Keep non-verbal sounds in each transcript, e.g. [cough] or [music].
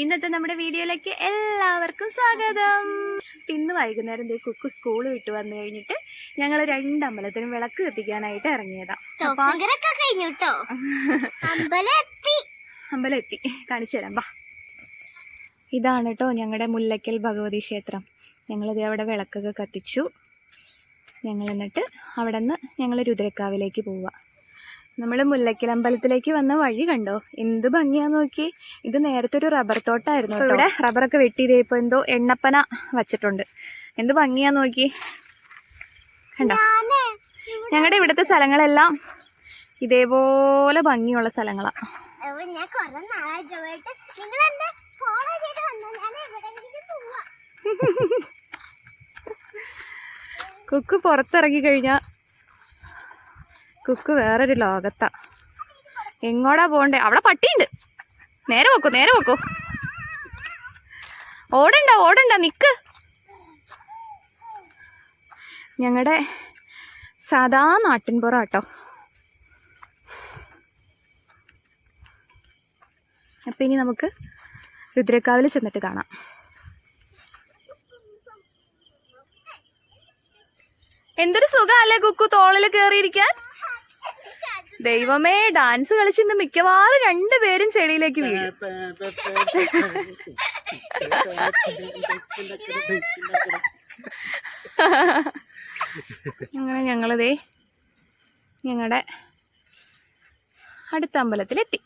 ഇന്നത്തെ നമ്മുടെ വീഡിയോയിലേക്ക് എല്ലാവർക്കും സ്വാഗതം. ഇന്ന് വൈകുന്നേരം ദേ കുക്കു സ്കൂൾ വിട്ട് വന്നു കഴിഞ്ഞിട്ട് ഞങ്ങൾ രണ്ടമ്പലത്തിനും വിളക്ക് കത്തിക്കാനായിട്ട് ഇറങ്ങിയതാ. കഴിഞ്ഞു അമ്പലം എത്തി കാണിച്ചു തരാം ബാ ഇതാണ് കേട്ടോ ഞങ്ങളുടെ മുല്ലയ്ക്കൽ ഭഗവതി ക്ഷേത്രം. ഞങ്ങളിത് അവിടെ വിളക്കൊക്കെ കത്തിച്ചു. ഞങ്ങൾ എന്നിട്ട് അവിടെ നിന്ന് ഞങ്ങൾ രുദ്രക്കാവിലേക്ക് പോവുക നമ്മൾ മുല്ലക്കിലമ്പലത്തിലേക്ക് വന്ന വഴി കണ്ടോ? എന്ത് ഭംഗിയാ നോക്കി. ഇത് നേരത്തെ ഒരു റബ്ബർ തോട്ടായിരുന്നു. ഇവിടെ റബ്ബറൊക്കെ വെട്ടി ഇപ്പോൾ എന്തോ എണ്ണപ്പന വച്ചിട്ടുണ്ട്. എന്ത് ഭംഗിയാ നോക്കി. കണ്ടോ? ഞങ്ങളുടെ ഇവിടുത്തെ സ്ഥലങ്ങളെല്ലാം ഇതേപോലെ ഭംഗിയുള്ള സ്ഥലങ്ങളാണ് [laughs] കുക്ക് പുറത്തിറങ്ങി കൊറേ നാളായിട്ട് പോയിട്ട് നിങ്ങൾ എന്താ ഫോളോ ചെയ്ത് വന്നോ ഞാൻ എവിടെയെങ്കിലും പോവാ കുക്ക് പുറത്തിറങ്ങി കഴിഞ്ഞാൽ കുക്ക് വേറൊരു ലോകത്താ. എങ്ങോടാ പോണ്ടേ അവിടെ പട്ടിയുണ്ട്. നേരെ വെക്കൂ നേരെ വെക്കൂ ഓടണ്ട ഓടണ്ട നിക്ക്. ഞങ്ങളുടെ സാധാ നാട്ടിൻപുറ കേട്ടോ. അപ്പൊ ഇനി നമുക്ക് രുദ്രക്കാവിൽ ചെന്നിട്ട് കാണാം. എന്തൊരു സുഖമല്ലേ കുക്കു? തോളിൽ കയറിയിരിക്കാൻ ദൈവമേ ഡാൻസ് കളിച്ചിന്ന് മിക്കവാറും രണ്ടുപേരും ചെടിയിലേക്ക് വീഴും. അങ്ങനെ ഞങ്ങളിതേ ഞങ്ങളുടെ അടുത്ത അമ്പലത്തിലെത്തി.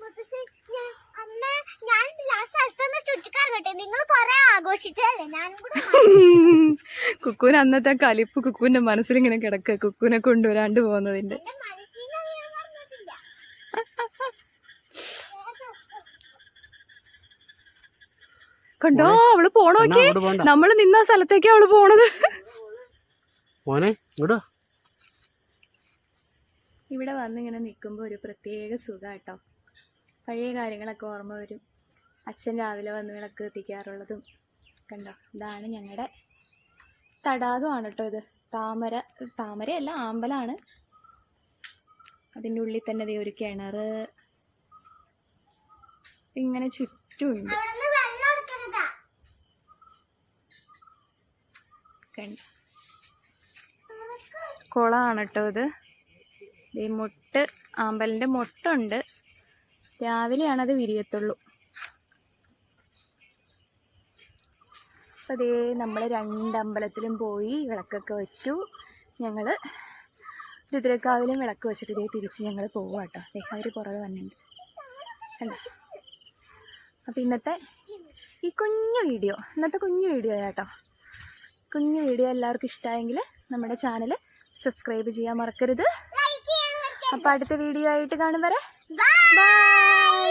മുത്തശ്ശി, ഞാൻ- അമ്മ ഞാൻ ലാസ്റ്റ് അടുത്തൊന്ന് കേട്ടെ നിങ്ങൾ കൊറേ ആഘോഷിച്ചല്ലേ ഞാനും കൂടെ [laughs] കുക്കുവിന് അന്നത്തെ കലിപ്പ് കുക്കുവിന്റെ മനസ്സിലിങ്ങനെ കിടക്കുക കുക്കുവിനെ കൊണ്ടുവരാണ്ട് പോകുന്നതിന്റെ. മനസ്സിൽ കണ്ടോ? അവൾ പോണോക്കി നമ്മൾ നിന്ന സ്ഥലത്തേക്കാ അവൾ പോണത്. ഇവിടെ വന്നിങ്ങനെ നിൽക്കുമ്പോൾ ഒരു പ്രത്യേക സുഖാട്ടോ. പഴയ കാര്യങ്ങളൊക്കെ ഓർമ്മ വരും. അച്ഛൻ രാവിലെ വന്ന് വിളക്ക് എത്തിക്കാറുള്ളതും കണ്ടോ? ഇതാണ് ഞങ്ങളുടെ തടാകമാണ് കേട്ടോ ഇത്. താമര താമരയല്ല ആമ്പലാണ്. അതിന്റെ ഉള്ളിൽ തന്നെ ഒരു കിണർ ഇങ്ങനെ ചുറ്റുമുണ്ട്. കുളമാണ് കേട്ടോ ഇത്. ഈ മുട്ട് ആമ്പലിന്റെ മുട്ടുണ്ട്. രാവിലെയാണത് അത് വിരിയത്തുള്ളൂ. അപ്പം അതേ നമ്മൾ രണ്ടമ്പലത്തിലും പോയി വിളക്കൊക്കെ വെച്ചു. ഞങ്ങൾ രുദ്രക്കാവിലും വിളക്ക് വെച്ചിട്ട് ഇതേ തിരിച്ച് ഞങ്ങൾ പോവുക കേട്ടോ അതേ അവർ പുറകെ വന്നിട്ടുണ്ട് കണ്ടോ? അപ്പോൾ ഇന്നത്തെ ഈ കുഞ്ഞു വീഡിയോ ഇന്നത്തെ കുഞ്ഞു വീഡിയോ കേട്ടോ കുഞ്ഞു വീഡിയോ എല്ലാവർക്കും ഇഷ്ടമായെങ്കിൽ നമ്മുടെ ചാനൽ സബ്സ്ക്രൈബ് ചെയ്യാൻ മറക്കരുത്. അപ്പോൾ അടുത്ത വീഡിയോ ആയിട്ട് കാണും വരെ. ബൈ